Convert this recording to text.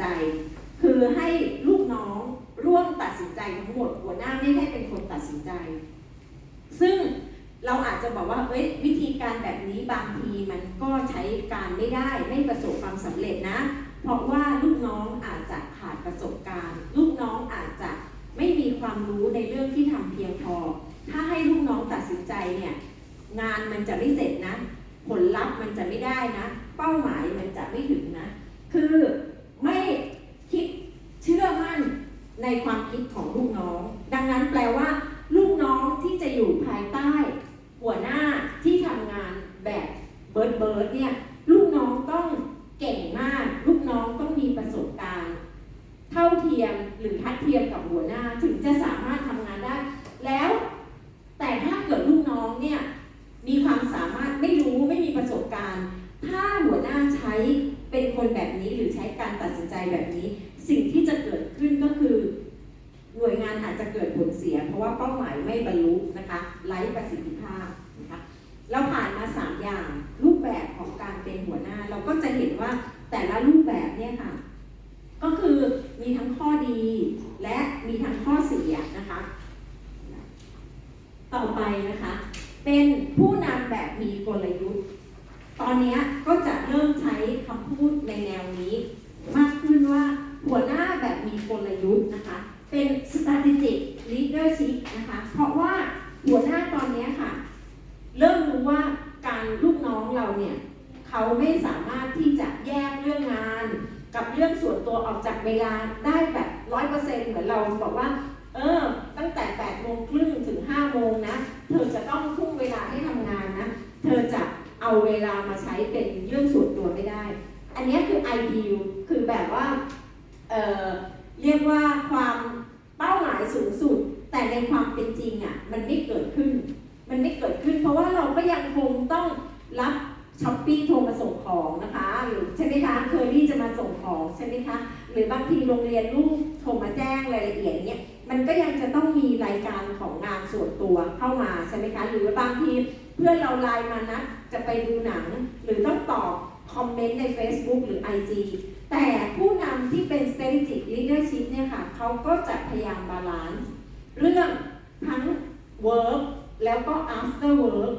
ใจ คือให้ลูกน้องร่วมตัดสินใจทั้งหมดหัวหน้าไม่ให้เป็นคนตัดสินใจ ซึ่งเราอาจจะบอกว่าเอ้ยวิธีการแบบนี้บางทีมันก็ใช้การไม่ได้ไม่ประสบความสำเร็จนะ เพราะว่าลูกน้องอาจจะขาดประสบการณ์ ลูกน้องอาจจะไม่มีความรู้ในเรื่องที่ทำเพียงพอ ถ้าให้ลูกน้องตัดสินใจเนี่ยงานมันจะไม่เสร็จนะ ผลลัพธ์มันจะไม่ได้นะ เป้าหมายมันจะไม่ถึงนะ คือไม่คิดเชื่อมั่น ในความคิดของลูกน้อง ดังนั้นแปลว่า ลูกน้องที่จะอยู่ภายใต้ หัวหน้าที่ทำงานแบบเบิร์ดเบิร์ดเนี่ยลูกน้องต้องเก่งมาก ลูกน้องต้องมีประสบการณ์ เท่าเทียมหรือทัดเทียมกับหัวหน้าถึงจะสามารถทำงานได้ แล้ว แต่ถ้าเกิดลูกน้องเนี่ยมีความสามารถไม่รู้ไม่มีประสบการณ์ ถ้าหัวหน้าใช้เป็นคนแบบนี้หรือใช้การตัดสินใจแบบนี้ สิ่งที่จะเกิดขึ้นก็คือ หน่วยงานอา จะเกิดผลเสีย เพราะว่าเป้าหมายไม่บรรลุนะคะไร้ประสิทธิภาพนะคะเราผ่านมา 3 อย่างรูปแบบของการเป็นหัวหน้า เราก็จะเห็นว่าแต่ละรูปแบบเนี่ยค่ะ ก็คือมีทั้งข้อดีและมีทั้งข้อเสียนะคะ ต่อไปนะคะ เป็นผู้นำแบบมีกลยุทธ์ตอนนี้ก็จะเริ่มใช้คำพูดในแนวนี้ มากขึ้นว่าหัวหน้าแบบมีกลยุทธ์ เป็น strategic leadership นะคะ เพราะว่าหัวหน้าตอนนี้ค่ะ เริ่มรู้ว่าการลูกน้องเราเนี่ย เขาไม่สามารถที่จะแยกเรื่องงาน กับเรื่องส่วนตัวออกจากเวลาได้แบบร้อยเปอร์เซ็นต์เหมือนเราบอกว่า เออ ตั้งแต่8ปดโมงครึ่งถึง5้าโมงนะ เธอจะต้องทุ่มเวลาให้ทำงานนะ เธอจะเอาเวลามาใช้เป็นเรื่องส่วนตัวไม่ได้ อันนี้คือ ideal คือแบบว่า เออ เรียกว่าความเป้าหมายสูงสุด แต่ในความเป็นจริงอะมันไม่เกิดขึ้น มันไม่เกิดขึ้น เพราะว่าเราก็ยังคงต้องรับช้อปปี้โทรมาส่งของนะคะหรือใช่ไหมคะเคอรี่จะมาส่งของใช่ไหมคะหรือบางทีโรงเรียนลูกโทรมาแจ้งรายละเอียดเนี้ยมันก็ยังจะต้องมีรายการของงานส่วนตัวเข้ามาใช่ไหมคะหรือบางทีเพื่อนเราไลน์มานัดจะไปดูหนัง หรือต้องตอบคอมเมนต์ใน Facebook หรือ IG แต่ผู้ ที่เป็น strategic leadership เนี่ยค่ะเขาก็จะพยายามบาลานซ์เรื่องทั้ง work แล้วก็ after work